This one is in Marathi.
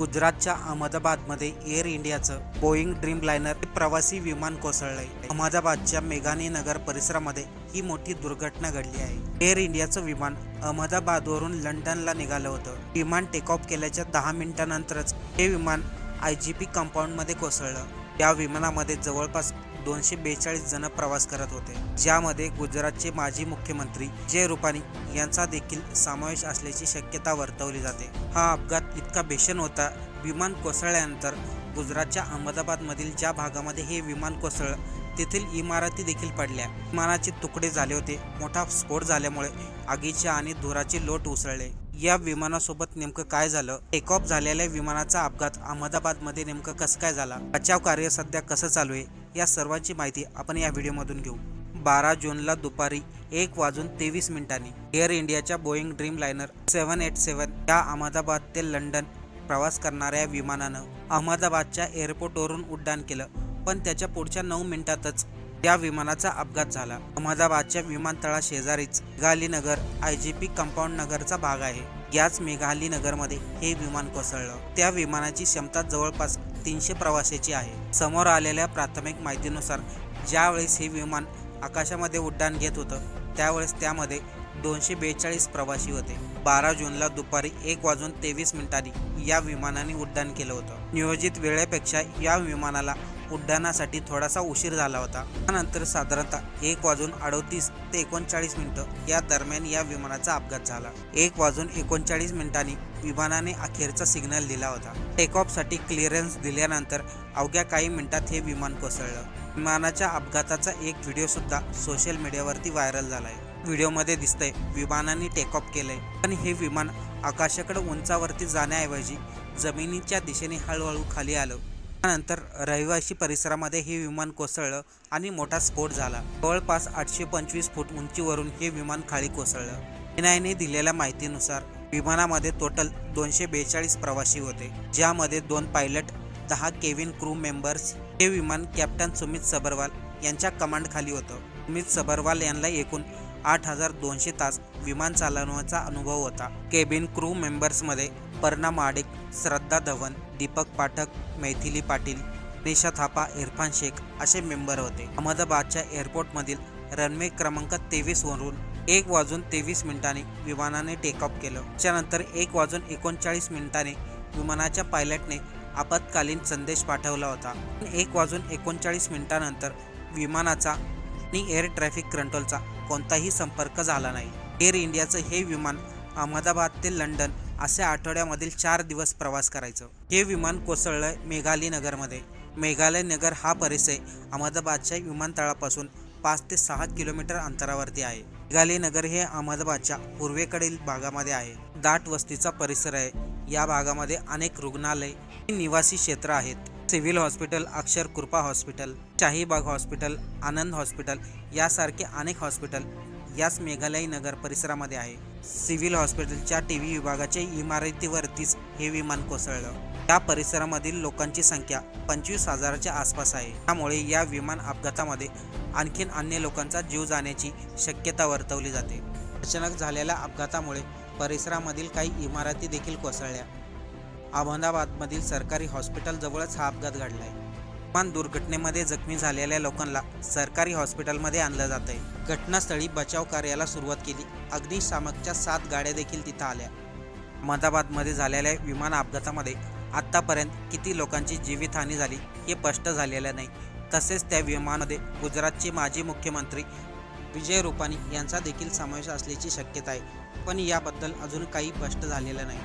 गुजरातच्या अहमदाबादमध्ये एअर इंडियाचं बोईंग ड्रीम लायनर प्रवासी विमान कोसळलंय. अहमदाबादच्या मेघानी नगर परिसरामध्ये ही मोठी दुर्घटना घडली आहे. एअर इंडियाचं विमान अहमदाबादवरून लंडनला निघालं होतं. विमान टेक ऑफ केल्याच्या दहा मिनिटांनंतरच हे विमान आय जी पी कंपाऊंडमध्ये कोसळलं. या विमानामध्ये जवळपास दोनशे बेचाळीस जण प्रवास करत होते. ज्यामध्ये गुजरातचे माजी मुख्यमंत्री जय रुपानी यांचा देखील समावेश असल्याची शक्यता वर्तवली जाते. हा अपघात इतका भीषण होता विमान कोसळल्यानंतर गुजरातच्या अहमदाबादमधील ज्या भागामध्ये हे विमान कोसळलं तेथील इमारती देखील पडल्या. विमानाचे तुकडे झाले होते मोठा स्फोट झाल्यामुळे आगीचे आणि धुराचे लोट उसळले. या विमानासोबत नेमकं काय झालं? टेक ऑफ झालेल्या विमानाचा अपघात अहमदाबादमध्ये नेमकं कसं काय झाला? बचाव कार्य सध्या कसं चालू आहे? या सर्वांची माहिती आपण या व्हिडिओमधून घेऊ. बारा जूनला दुपारी एक वाजून तेवीस मिनिटांनी एअर इंडियाच्या Boeing Dreamliner seven eight seven या अहमदाबाद ते लंडन प्रवास करणाऱ्या विमानानं अहमदाबादच्या एअरपोर्टवरून उड्डाण केलं पण त्याच्या पुढच्या नऊ मिनिटातच या विमानाचा अपघात झाला. अहमदाबादच्या विमानतळा शेजारीच Meghaninagar I G P compound नगरचा भाग आहे. याच मेघालीनगरमध्ये हे विमान कोसळलं. त्या विमानाची क्षमता जवळपास तीनशे प्रवाशाची आहे. समोर आलेल्या प्राथमिक माहितीनुसार ज्यावेळेस हे विमान आकाशामध्ये उड्डाण घेत होतं त्यावेळेस त्यामध्ये दोनशे बेचाळीस प्रवासी होते. बारा जूनला दुपारी एक वाजून तेवीस मिनिटांनी या विमानाने उड्डाण केलं होतं. नियोजित वेळेपेक्षा या विमानाला उड्डाणासाठी थोडासा उशीर झाला होता. त्यानंतर साधारणतः एक वाजून अडोतीस ते एकोणचाळीस मिनिटं या दरम्यान या विमानाचा अपघात झाला. एक वाजून एकोणचाळीस मिनिटांनी विमानाने अखेरचा सिग्नल दिला होता. टेकऑफसाठी क्लिअरन्स दिल्यानंतर अवघ्या काही मिनिटात हे विमान कोसळलं. विमानाच्या अपघाताचा एक व्हिडिओ सुद्धा सोशल मीडियावरती व्हायरल झालाय. व्हिडिओमध्ये दिसतंय विमानाने टेकऑफ केलंय. पण हे विमान आकाशाकडे उंचावरती जाण्याऐवजी जमिनीच्या दिशेने हळूहळू खाली आलं. त्यानंतर रहिवासी परिसरामध्ये हे विमान कोसळलं आणि मोठा स्फोट झाला. जवळपास आठशे पंचवीस फूट उंचीवरून हे विमान खाली कोसळलं. एनआयने दिलेल्या माहितीनुसार विमानामध्ये टोटल दोनशे बेचाळीस प्रवासी होते ज्यामध्ये दोन पायलट दहा केविन क्रू मेंबर्स हे विमान कॅप्टन सुमित सबरवाल यांच्या कमांडखाली होतं. सुमित सबरवाल यांना एकूण आठ हजार दोनशे तास विमान चालवण्याचा अनुभव होता. केबिन क्रू मेंबर्समध्ये अपर्णा माडिक श्रद्धा धवन दीपक पाठक मैथिली पाटील निशा थापा इरफान शेख असे मेंबर होते. अहमदाबादच्या एअरपोर्टमधील रनवे क्रमांक तेवीस वरून एक वाजून तेवीस मिनिटांनी विमानाने टेक ऑफ केलं. त्यानंतर एक वाजून एकोणचाळीस मिनिटांनी विमानाच्या पायलटने आपत्कालीन संदेश पाठवला होता. एक वाजून एकोणचाळीस मिनिटानंतर विमानाचा आणि एअर ट्रॅफिक कंट्रोलचा कोणताही संपर्क झाला नाही. एअर इंडियाचं हे विमान अहमदाबाद ते लंडन अशा आठवड्यामधील चार दिवस प्रवास करायचं. हे विमान कोसळलं मेघालय नगरमध्ये मेघालय नगर हा परिसर अहमदाबादच्या विमानतळापासून पाच ते सहा किलोमीटर अंतरावरती आहे. मेघालय नगर हे अहमदाबादच्या पूर्वेकडील भागामध्ये आहे. दाट वस्तीचा परिसर आहे. या भागामध्ये अनेक रुग्णालय निवासी क्षेत्र आहेत. Civil hospital Akshar Kripa hospital Shahibaug hospital Anand hospital यासारखे अनेक हॉस्पिटल याच मेघालय नगर परिसरामध्ये आहे. सिव्हिल हॉस्पिटलच्या टी व्ही विभागाच्या इमारतीवरतीच हे विमान कोसळलं. या परिसरामधील लोकांची संख्या पंचवीस हजाराच्या आसपास आहे. त्यामुळे या विमान अपघातामध्ये आणखीन अन्य लोकांचा जीव जाण्याची शक्यता वर्तवली जाते. अचानक झालेल्या अपघातामुळे परिसरामधील काही इमारती देखील कोसळल्या. अहमदाबादमधील सरकारी हॉस्पिटलजवळच हा अपघात घडला आहे विमान दुर्घटनेमध्ये जखमी झालेल्या लोकांना सरकारी हॉस्पिटलमध्ये आणलं जात आहे घटनास्थळी बचाव कार्याला सुरुवात केली. अग्निशामकच्या सात गाड्या देखील तिथं आल्या. अहमदाबादमध्ये झालेल्या विमान अपघातामध्ये आत्तापर्यंत किती लोकांची जीवितहानी झाली हे स्पष्ट झालेलं नाही. तसेच त्या विमानामध्ये गुजरातचे माजी मुख्यमंत्री विजय रुपानी यांचा देखील समावेश असल्याची शक्यता आहे. पण याबद्दल अजून काही स्पष्ट झालेलं नाही.